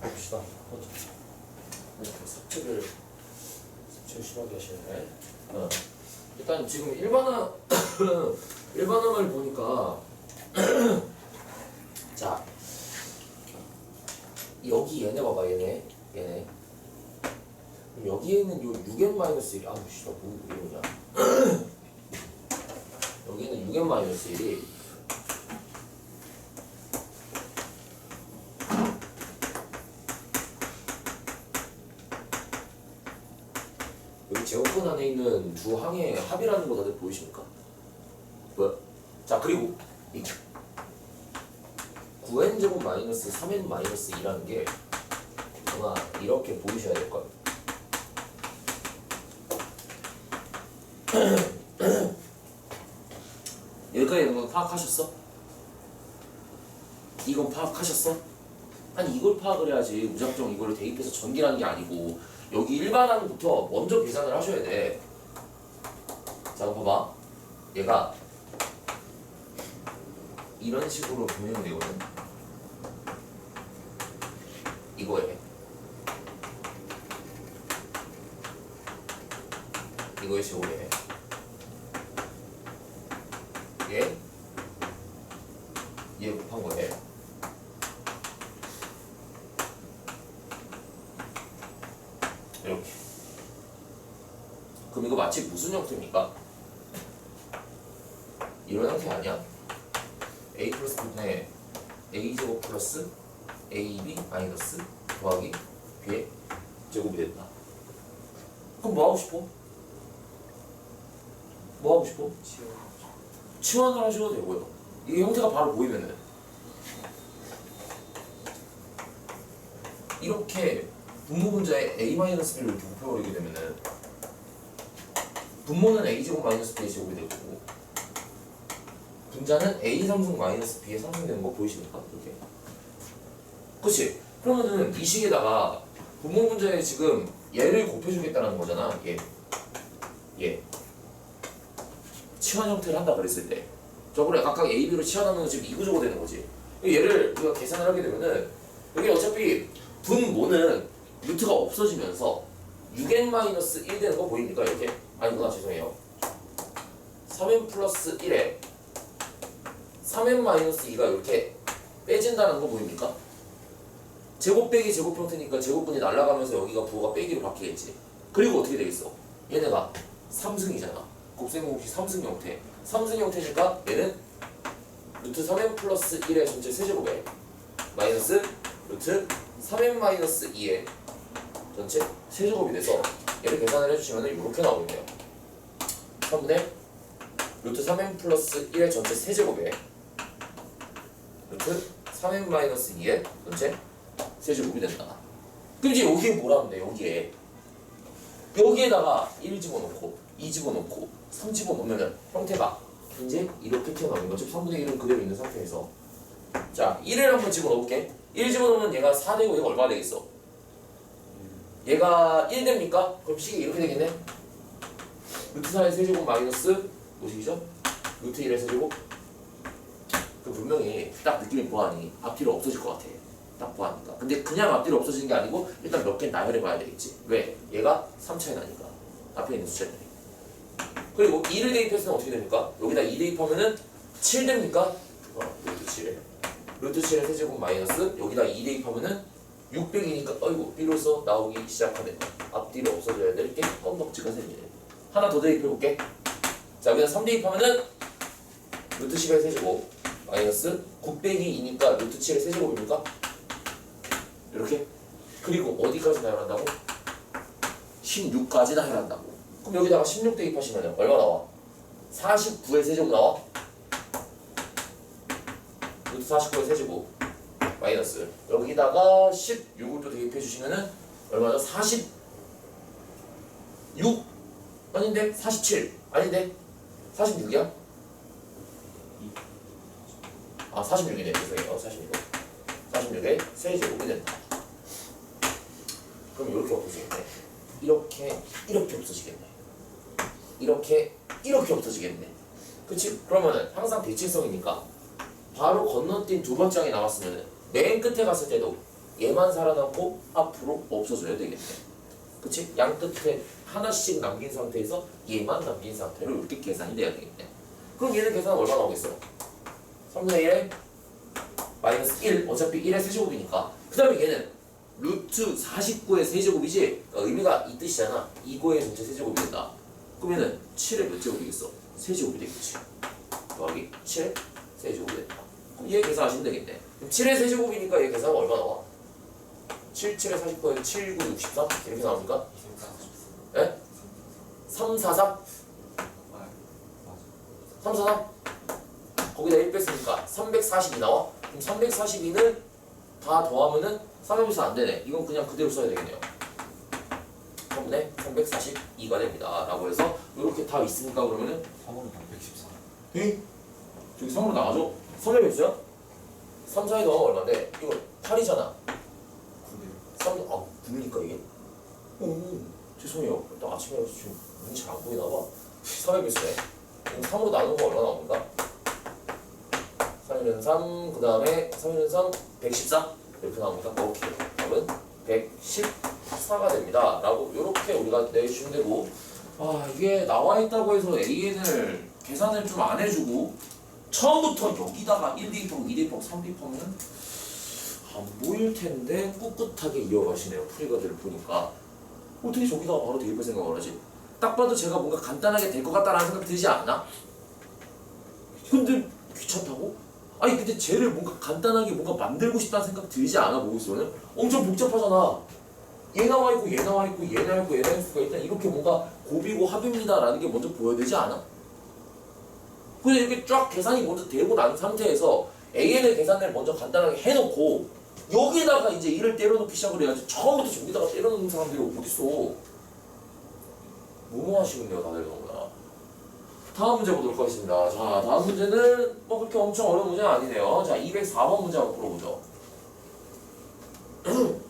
봅시다. 네, 삭제를 삭제 심하게 하시네. 어. 일단 지금 일반화 일반화를 보니까 자 여기 얘네 봐봐 얘네 얘네 여기에 있는 요 6n 마이너스 1 아우 씨나 뭐 이러냐 여기는 6n 마이너스 1이 제곱근 안에 있는 두 항의 합이라는 거 다들 보이십니까? 뭐야? 자 그리고 이 9n 제곱 마이너스 3n 마이너스 2라는 게 아마 이렇게 보이셔야 될 거예요. 여기까지 있는 건 파악하셨어? 이건 파악하셨어? 아니 이걸 파악을 해야지 무작정 이걸 대입해서 전기라는 게 아니고 여기 일반항부터 먼저 계산을 하셔야 돼. 자, 봐봐. 얘가 이런 식으로 보내면 되거든. 이거에 이거의 제곱에 얘, 얘 곱한 거에 이렇게. 그럼 이거 마치 무슨 형태입니까? 이런 형태 아니야? a 플러스 분의 a 제곱 플러스 ab 마이너스 더하기 b의 제곱이 된다. 그럼 뭐 하고 싶어? 뭐 하고 싶어? 치환을 하셔도 되고요. 이 형태가 바로 보이면은 이렇게 분모 분자에 a-b를 이렇게 곱해버리게 되면은 분모는 a제곱 마이너스 b의 제곱이 되고 분자는 a 삼승 마이너스 b의 상승되는 거 보이십니까? 이렇게 그치? 그러면은 이 식에다가 분모 분자에 지금 얘를 곱해주겠다는 거잖아 얘 얘. 치환 형태를 한다 그랬을 때 저거를 각각 a, b로 치환하는 건 지금 이 구조가 되는 거지 얘를 우리가 계산을 하게 되면은 여기 어차피 분모는 루트가 없어지면서 6n-1 되는 거 보입니까? 이렇게? 아니구나 죄송해요 3n 플러스 1에 3n-2가 이렇게 빼진다는 거 보입니까? 제곱 빼기 제곱 형태니까 제곱분이 날아가면서 여기가 부호가 빼기로 바뀌겠지 그리고 어떻게 되겠어? 얘네가 3승이잖아 곱셈공식 3승 형태 3승 형태니까 얘는 루트 3n 플러스 1의 전체 세제곱에 마이너스 루트 3n 마이너스 2의 전체 세제곱이 돼서 얘를 계산을 해주시면 이렇게 나오겠네요. 3분의 루트 3n 플러스 1의 전체 세제곱에 루트 3n 마이너스 2의 전체 세제곱이 된다. 그럼 이제 여기에 뭐라면 돼 여기에. 여기에다가 1 집어넣고 2 집어넣고 3 집어넣으면 형태가 이제 이렇게 튀어나오는 거죠. 3분의 1은 그대로 있는 상태에서. 자 1을 한번 집어넣을게. 1 집어넣으면 얘가 4 되고 얘가 얼마 되겠어? 얘가 1 됩니까? 그럼 식이 이렇게 되겠네 루트 4의 세제곱 마이너스 뭐식이죠? 루트 1의 세제곱 그 분명히 딱 느낌이 뭐하니 앞뒤로 없어질 것 같아 딱 보아하니까 근데 그냥 앞뒤로 없어지는 게 아니고 일단 몇 개 나열해 봐야 되겠지 왜? 얘가 3차이 나니까 앞에 있는 숫자들이 그리고 2를 대입했으면 어떻게 됩니까? 여기다 2 대입하면은 7 됩니까? 어, 루트 7에 루트 7의 세제곱 마이너스 여기다 2 대입하면은 600이니까 어이구 비로소 나오기 시작하네 앞뒤로 없어져야 될 게 껌덕지가 생기네 하나 더 대입해볼게 자 여기다 3 대입하면은 루트 10의 세제곱 마이너스 9 빼기 2니까 루트 7의 세제곱입니까? 이렇게 그리고 어디까지 나열한다고? 16까지 나열한다고 그럼 여기다가 16 대입하시면 얼마 나와? 49의 세제곱 나와? 루트 49의 세제곱 마이너스 여기다가 16을 또 대입해 주시면은 얼마죠? 46 아닌데? 47 아닌데? 46이야? 아 46이네 죄송해요 46 46의 세제곱이 된다 그럼 이렇게 없어지겠네 이렇게 이렇게 없어지겠네 이렇게 이렇게 없어지겠네 그치? 그러면은 항상 대칭성이니까 바로 건너뛴 두 번째 항이 나왔으면은 맨 끝에 갔을 때도 얘만 살아남고 앞으로 없어져야 되겠네. 그치? 양 끝에 하나씩 남긴 상태에서 얘만 남긴 상태로 이렇게 계산이 돼야 되겠네. 그럼 얘는 계산 얼마 나오겠어? 3분의 1에 마이너스 1 어차피 1의 세제곱이니까 그 다음에 얘는 루트 49의 세제곱이지 그러니까 의미가 이 뜻이잖아 이거의 전체 세제곱이 된다 그러면은 7의 몇 제곱이겠어? 세제곱이 되겠지 더하기 7의 세제곱이 된다 그럼 얘 계산하시면 되겠네 그럼 7의 세제곱이니까 얘 계산은 얼마 나와? 7, 7의 49에 7, 9, 63 이렇게 나옵니까? 예? 3, 4, 3? 3, 4, 3? 거기다 1 뺐으니까 342 나와? 그럼 342는 다 더하면은 300에서 안 되네. 이건 그냥 그대로 써야 되겠네요. 3분의 342가 됩니다. 라고 해서 이렇게 다 있으니까 그러면은 3원 114. 에? 저기 3으로 나가죠? 3의 몇이야? 3, 4에 더하면 얼마인데? 이거 8이잖아. 9네. 3, 아, 9니까 이게? 오, 죄송해요. 일단 아침이라서 지금 눈이 잘 안 보이나 봐. 3의 몇이네? 3으로 나누면 얼마 나옵니까? 3은 3, 그 다음에 3은 3, 114? 이렇게 나옵니까? 오케이. 답은 114가 됩니다. 라고 이렇게 우리가 내주면 되고 아 이게 나와 있다고 해서 AN을 계산을 좀 안 해주고 처음부터 여기다가 1 대입하고 2 대입하고 3 대입하면 안 보일 텐데 꿋꿋하게 이어가시네요 프리가드를 보니까 어떻게 저기다가 바로 대입할 생각을 하지? 딱 봐도 제가 뭔가 간단하게 될 것 같다라는 생각 들지 않나? 근데 귀찮다고? 아니 근데 쟤를 뭔가 간단하게 뭔가 만들고 싶다는 생각 들지 않아 보이스는 엄청 복잡하잖아 얘 나와 있고 얘 나와 있고 얘 나와 있고 얘 나와 있고 일단 이렇게 뭔가 곱이고 합입니다라는 게 먼저 보여야 되지 않아? 근데 이렇게 쫙 계산이 먼저 되고 난 상태에서 AN의 계산을 먼저 간단하게 해놓고 여기다가 이제 이를 때려놓기 시작을 해야지 처음부터 저기다가 때려놓는 사람들이 어딨어? 무모하시군요 다들 너무나 다음 문제 보도록 하겠습니다. 자 다음 문제는 뭐 그렇게 엄청 어려운 문제는 아니네요. 자 204번 문제 한번 풀어보죠